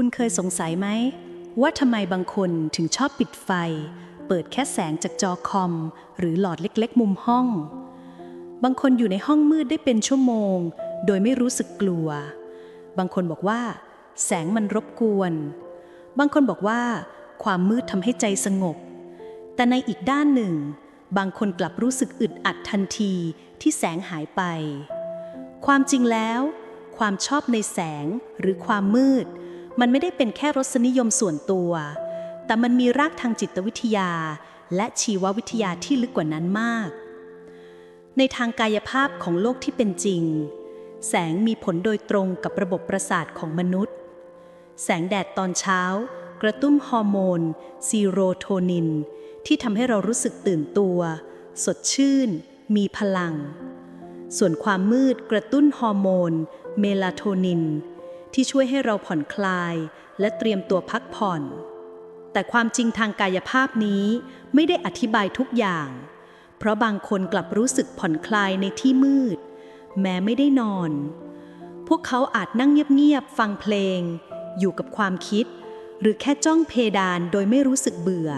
คุณเคยสงสัยไหม ว่าทำไมบางคนถึงชอบปิดไฟ เปิดแค่แสงจากจอคอม หรือหลอดเล็กๆ มุมห้อง บางคนอยู่ในห้องมืดได้เป็นชั่วโมง โดยไม่รู้สึกกลัว บางคนบอกว่า แสงมันรบกวน บางคนบอกว่า ความมืดทำให้ใจสงบ แต่ในอีกด้านหนึ่ง บางคนกลับรู้สึกอึดอัดทันทีที่แสงหายไป ความจริงแล้ว ความชอบในแสงหรือความมืด มันไม่ได้เป็นแค่รสนิยมส่วนตัว แต่มันมีรากทางจิตวิทยา และชีววิทยาที่ลึกกว่านั้นมาก ในทางกายภาพของโลกที่เป็นจริง แสงมีผลโดยตรงกับระบบประสาทของมนุษย์ แสงแดดตอนเช้า กระตุ้นฮอร์โมนซีโรโทนิน ที่ทำให้เรารู้สึกตื่นตัว สดชื่น มีพลัง ส่วนความมืดกระตุ้นฮอร์โมน เมลาโทนิน ที่ช่วยให้เราผ่อนคลาย และเตรียมตัวพักผ่อน แต่ความจริงทางกายภาพนี้ไม่ได้อธิบายทุกอย่าง เพราะบางคนกลับรู้สึกผ่อนคลายในที่มืด แม้ไม่ได้นอน พวกเขาอาจนั่งเงียบๆฟังเพลง อยู่กับความคิด หรือแค่จ้องเพดานโดยไม่รู้สึกเบื่อ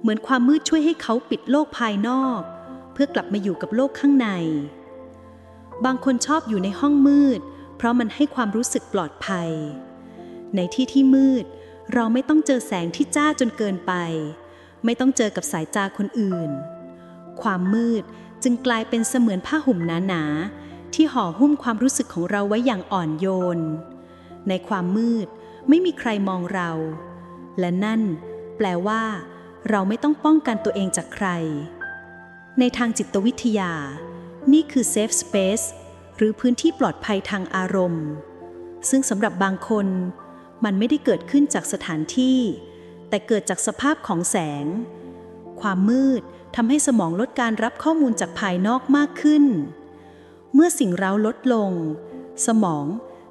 เหมือนความมืดช่วยให้เขาปิดโลกภายนอก เพื่อกลับมาอยู่กับโลกข้างใน บางคนชอบอยู่ในห้องมืด ราะมันให้ความรู้สึกปลอดภัย ในที่ที่มืด เราไม่ต้องเจอแสงที่จ้าจนเกินไป ไม่ต้องเจอกับสายตาคนอื่น ความมืดจึงกลายเป็นเสมือนผ้าห่มหนาๆที่ห่อหุ้มความรู้สึกของเราไว้อย่างอ่อนโยน ในความมืดไม่มีใครมองเรา และนั่น แปลว่า เราไม่ต้องป้องกันตัวเองจากใคร ในทางจิตวิทยา นี่คือ safe space รือพื้นที่ปลอดภัยทางอารมณ์ ซึ่งสำหรับบางคนมันไม่ได้เกิดขึ้นจากสถานที่ แต่เกิดจากสภาพของแสง ความมืดทำให้สมองลดการรับข้อมูลจากภายนอกมากขึ้น เมื่อสิ่งเร้าลดลง สมอง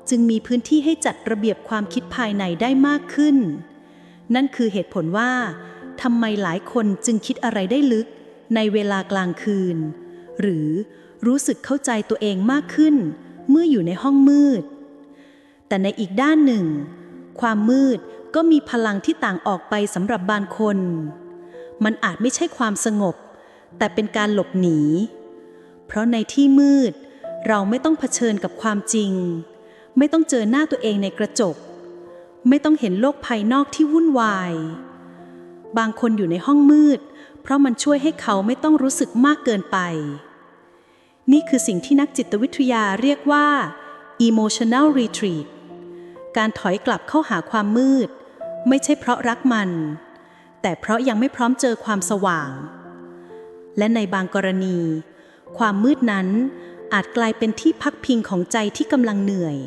จึงมีพื้นที่ให้จัดระเบียบความคิดภายในได้มากขึ้น นั่นคือเหตุผลว่าทำไมหลายคนจึงคิดอะไรได้ลึกในเวลากลางคืน หรือ รู้สึกเข้าใจตัวเองมากขึ้น เมื่ออยู่ในห้องมืด แต่ในอีกด้านหนึ่ง ความมืดก็มีพลังที่ต่างออกไปสำหรับบางคน มันอาจไม่ใช่ความสงบ แต่เป็นการหลบหนี เพราะในที่มืด เราไม่ต้องเผชิญกับความจริง ไม่ต้องเจอหน้าตัวเองในกระจก ไม่ต้องเห็นโลกภายนอกที่วุ่นวาย บางคนอยู่ในห้องมืด เพราะมันช่วยให้เขาไม่ต้องรู้สึกมากเกินไป นี่คือสิ่งที่นักจิตวิทยาเรียกว่า emotional retreat การถอยกลับเข้าหาความมืด ไม่ใช่เพราะรักมัน แต่เพราะยังไม่พร้อมเจอความสว่าง และในบางกรณี ความมืดนั้นอาจกลายเป็นที่พักพิงของใจที่กำลังเหนื่อย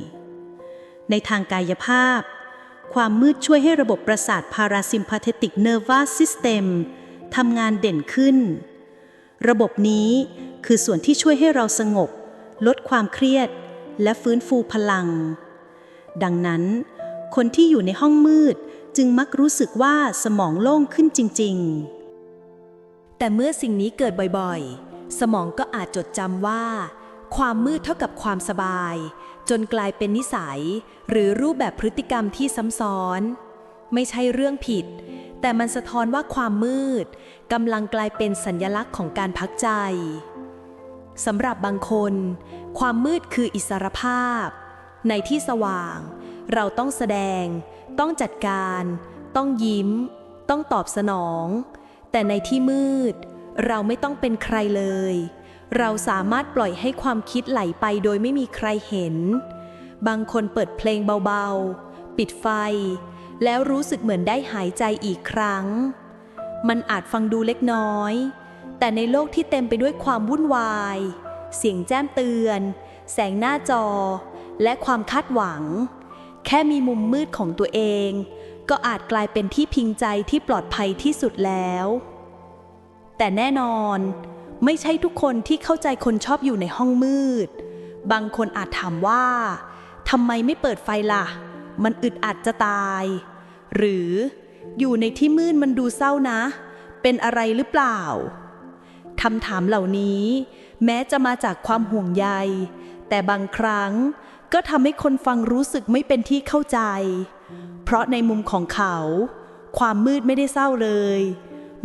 ในทางกายภาพ ความมืดช่วยให้ระบบประสาท parasympathetic nervous system ทำงานเด่นขึ้น ระบบนี้ คือส่วนที่ช่วยให้เราสงบ ลดความเครียด และฟื้นฟูพลัง ดังนั้น คนที่อยู่ในห้องมืดจึงมักรู้สึกว่าสมองโล่งขึ้นจริง ๆ แต่เมื่อสิ่งนี้เกิดบ่อยๆ สมองก็อาจจดจำว่า ความมืดเท่ากับความสบาย จนกลายเป็นนิสัย หรือรูปแบบพฤติกรรมที่ซ้ำซ้อน ไม่ใช่เรื่องผิด แต่มันสะท้อนว่าความมืดกำลังกลายเป็นสัญญลักษณ์ของการพักใจ สำหรับบางคน ความมืดคืออิสรภาพ ในที่สว่าง เราต้องแสดง ต้องจัดการ ต้องยิ้ม ต้องตอบสนอง แต่ในที่มืด เราไม่ต้องเป็นใครเลย เราสามารถปล่อยให้ความคิดไหลไปโดยไม่มีใครเห็น บางคนเปิดเพลงเบาๆ ปิดไฟ แล้วรู้สึกเหมือนได้หายใจอีกครั้ง มันอาจฟังดูเล็กน้อย แต่ในโลกที่เต็มไปด้วยความวุ่นวาย เสียงแจ้มเตือน แสงหน้าจอ และความคาดหวัง แค่มีมุมมืดของตัวเอง ก็อาจกลายเป็นที่พิงใจที่ปลอดภัยที่สุดแล้ว แต่แน่นอน ไม่ใช่ทุกคนที่เข้าใจคนชอบอยู่ในห้องมืด บางคนอาจถามว่าทำไมไม่เปิดไฟล่ะ มันอึดอัดจะตาย หรืออยู่ในที่มืดมันดูเศร้านะ เป็นอะไรหรือเปล่า คำถามเหล่านี้ แม้จะมาจากความห่วงใย แต่บางครั้งก็ทำให้คนฟังรู้สึกไม่เป็นที่เข้าใจ เพราะในมุมของเขา ความมืดไม่ได้เศร้าเลย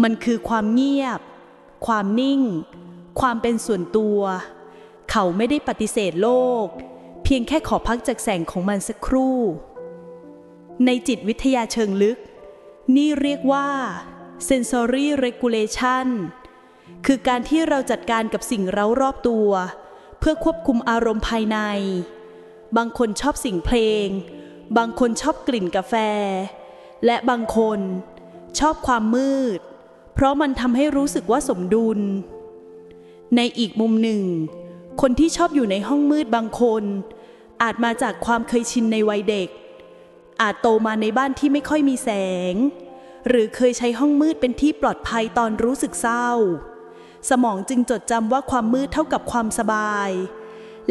มันคือความเงียบ ความนิ่ง ความเป็นส่วนตัว เขาไม่ได้ปฏิเสธโลก เพียงแค่ขอพักจากแสงของมันสักครู่ ในจิตวิทยาเชิงลึก นี่เรียกว่า sensory regulation คือการที่เราจัดการกับสิ่งเร้ารอบตัว เพื่อควบคุมอารมณ์ภายใน บางคนชอบสิ่งเพลง บางคนชอบกลิ่นกาแฟ และบางคนชอบความมืด เพราะมันทำให้รู้สึกว่าสมดุล ในอีกมุมหนึ่ง คนที่ชอบอยู่ในห้องมืดบางคน อาจมาจากความเคยชินในวัยเด็ก อาจโตมาในบ้านที่ไม่ค่อยมีแสง หรือเคยใช้ห้องมืดเป็นที่ปลอดภัยตอนรู้สึกเศร้า สมองจึงจดจำว่าความมืดเท่ากับความสบาย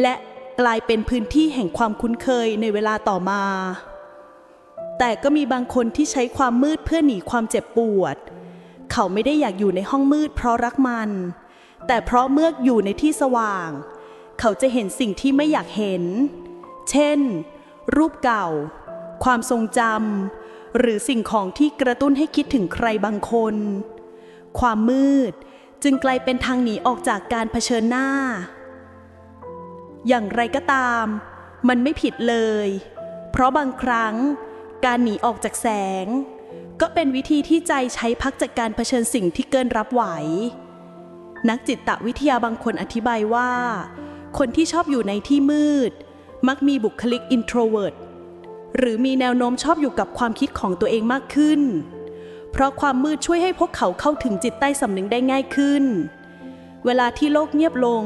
และกลายเป็นพื้นที่แห่งความคุ้นเคยในเวลาต่อมา แต่ก็มีบางคนที่ใช้ความมืดเพื่อหนีความเจ็บปวด เขาไม่ได้อยากอยู่ในห้องมืดเพราะรักมัน แต่เพราะเมื่ออยู่ในที่สว่าง เขาจะเห็นสิ่งที่ไม่อยากเห็น เช่น รูปเก่า ความทรงจำหรือสิ่งของที่กระตุ้นให้คิดถึงใครบางคน ความมืด จึงกลายเป็นทางหนีออกจากการเผชิญหน้า อย่างไรก็ตาม มันไม่ผิดเลย เพราะบางครั้ง การหนีออกจากแสง ก็เป็นวิธีที่ใจใช้พักจากการเผชิญสิ่งที่เกินรับไหว นักจิตวิทยาบางคนอธิบายว่า คนที่ชอบอยู่ในที่มืด มักมีบุคลิก introvert หรือมีแนวโน้มชอบอยู่กับความคิดของตัวเองมากขึ้น เพราะความมืดช่วยให้พวกเขาเข้าถึงจิตใต้สำนึกได้ง่ายขึ้น เวลาที่โลกเงียบลง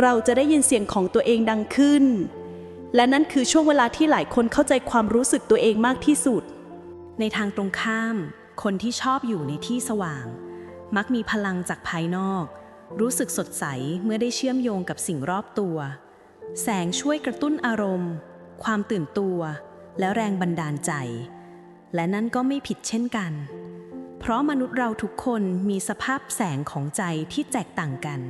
เราจะได้ยินเสียงของตัวเองดังขึ้น และนั่นคือช่วงเวลาที่หลายคนเข้าใจความรู้สึกตัวเองมากที่สุด ในทางตรงข้าม คนที่ชอบอยู่ในที่สว่าง มักมีพลังจากภายนอก รู้สึกสดใสเมื่อได้เชื่อมโยงกับสิ่งรอบตัว แสงช่วยกระตุ้นอารมณ์ ความตื่นตัว และแรงบันดาลใจ และนั่นก็ไม่ผิดเช่นกัน เพราะมนุษย์เราทุกคนมีสภาพแสงของใจที่แตกต่างกัน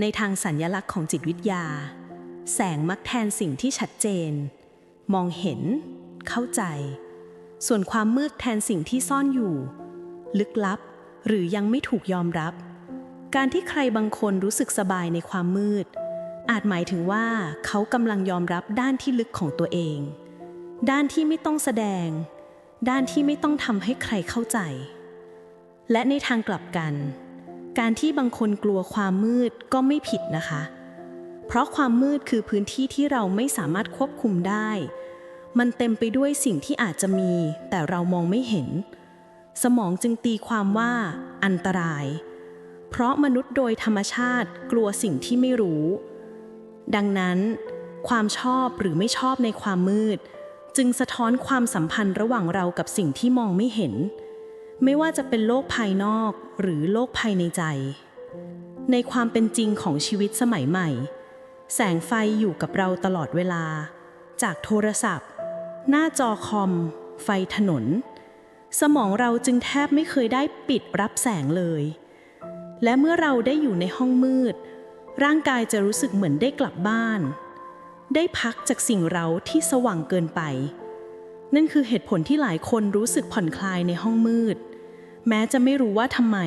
ในทางสัญญลักษณ์ของจิตวิทยา แสงมักแทนสิ่งที่ชัดเจน มองเห็น เข้าใจ ส่วนความมืดแทนสิ่งที่ซ่อนอยู่ ลึกลับ หรือยังไม่ถูกยอมรับ การที่ใครบางคนรู้สึกสบายในความมืด อาจหมายถึงว่าเขากำลังยอมรับด้านที่ลึกของตัวเอง ด้านที่ไม่ต้องแสดง ด้านที่ไม่ต้องทำให้ใครเข้าใจ และในทางกลับกัน การที่บางคนกลัวความมืดก็ไม่ผิดนะคะ เพราะความมืดคือพื้นที่ที่เราไม่สามารถควบคุมได้ มันเต็มไปด้วยสิ่งที่อาจจะมี แต่เรามองไม่เห็น สมองจึงตีความว่าอันตราย เพราะมนุษย์โดยธรรมชาติกลัวสิ่งที่ไม่รู้ ดังนั้น ความชอบหรือไม่ชอบในความมืด จึงสะท้อนความสัมพันธ์ระหว่างเรากับสิ่งที่มองไม่เห็น ไม่ว่าจะเป็นโลกภายนอกหรือโลกภายในใจ ในความเป็นจริงของชีวิตสมัยใหม่ แสงไฟอยู่กับเราตลอดเวลา จากโทรศัพท์ หน้าจอคอม ไฟถนน สมองเราจึงแทบไม่เคยได้ปิดรับแสงเลย และเมื่อเราได้อยู่ในห้องมืด ร่างกายจะรู้สึกเหมือนได้กลับบ้าน ได้พักจากสิ่งเราที่สว่างเกินไป นั่นคือเหตุผลที่หลายคนรู้สึกผ่อนคลายในห้องมืด แม้จะไม่รู้ว่าทำไม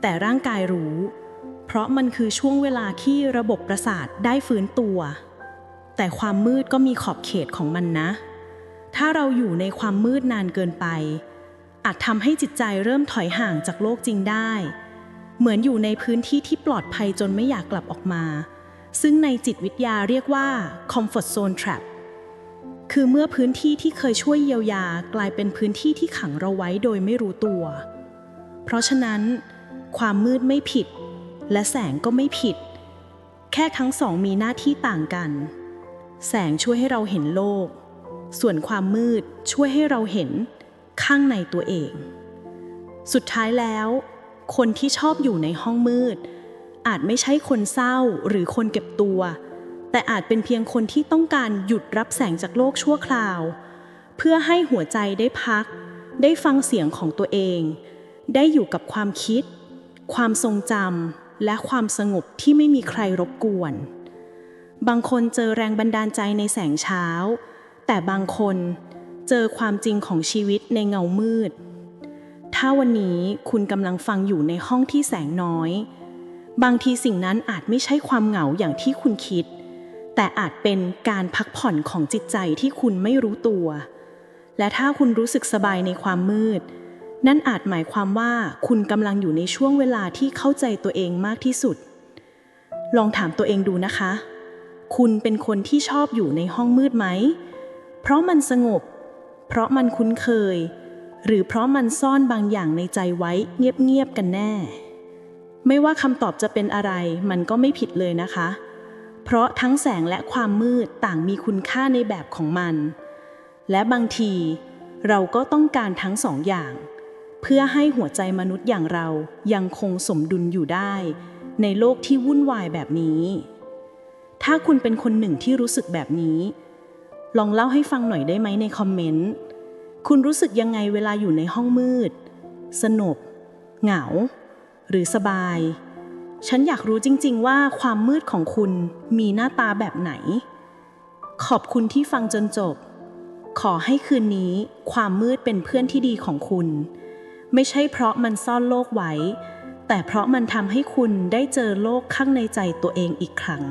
แต่ร่างกายรู้ เพราะมันคือช่วงเวลาที่ระบบประสาทได้ฟื้นตัว แต่ความมืดก็มีขอบเขตของมันนะ ถ้าเราอยู่ในความมืดนานเกินไป อาจทำให้จิตใจเริ่มถอยห่างจากโลกจริงได้ เหมือนอยู่ในพื้นที่ที่ปลอดภัยจนไม่อยากกลับออกมา ซึ่งในจิตวิทยาเรียกว่า comfort zone trap คือเมื่อพื้นที่ที่เคยช่วยเยียวยากลายเป็นพื้นที่ที่ขังเราไว้โดยไม่รู้ตัว เพราะฉะนั้น ความมืดไม่ผิด และแสงก็ไม่ผิด แค่ทั้งสองมีหน้าที่ต่างกัน แสงช่วยให้เราเห็นโลก ส่วนความมืดช่วยให้เราเห็นข้างในตัวเอง สุดท้ายแล้ว คนที่ชอบอยู่ในห้องมืด อาจไม่ใช่คนเศร้าหรือคนเก็บตัว แต่อาจเป็นเพียงคนที่ต้องการหยุดรับแสงจากโลกชั่วคราว เพื่อให้หัวใจได้พัก ได้ฟังเสียงของตัวเอง ได้อยู่กับความคิด ความทรงจำและความสงบที่ไม่มีใครรบกวน บางคนเจอแรงบันดาลใจในแสงเช้า แต่บางคนเจอความจริงของชีวิตในเงามืด ถ้าวันนี้คุณกำลังฟังอยู่ในห้องที่แสงน้อย บางทีสิ่งนั้นอาจไม่ใช่ความเหงาอย่างที่คุณคิด แต่อาจเป็นการพักผ่อนของจิตใจที่คุณไม่รู้ตัว และถ้าคุณรู้สึกสบายในความมืด นั่นอาจหมายความว่าคุณกำลังอยู่ในช่วงเวลาที่เข้าใจตัวเองมากที่สุด ลองถามตัวเองดูนะคะ คุณเป็นคนที่ชอบอยู่ในห้องมืดไหม เพราะมันสงบ เพราะมันคุ้นเคย หรือเพราะมันซ่อนบางอย่างในใจไว้เงียบๆกันแน่ ไม่ว่าคำตอบจะเป็นอะไร มันก็ไม่ผิดเลยนะคะ เพราะทั้งแสงและความมืดต่างมีคุณค่าในแบบของมัน และบางทีเราก็ต้องการทั้งสองอย่าง เพื่อให้หัวใจมนุษย์อย่างเรายังคงสมดุลอยู่ได้ ในโลกที่วุ่นวายแบบนี้ ถ้าคุณเป็นคนหนึ่งที่รู้สึกแบบนี้ ลองเล่าให้ฟังหน่อยได้ไหมในคอมเมนต์ คุณรู้สึกยังไงเวลาอยู่ในห้องมืด สนบเหงา หรือสบาย ฉันอยากรู้จริง ๆ ว่าความมืดของคุณมีหน้าตาแบบไหน ขอบคุณที่ฟังจนจบ ขอให้คืนนี้ความมืดเป็นเพื่อนที่ดีของคุณ ไม่ใช่เพราะมันซ่อนโลกไว้ แต่เพราะมันทำให้คุณได้เจอโลกข้างในใจตัวเองอีกครั้ง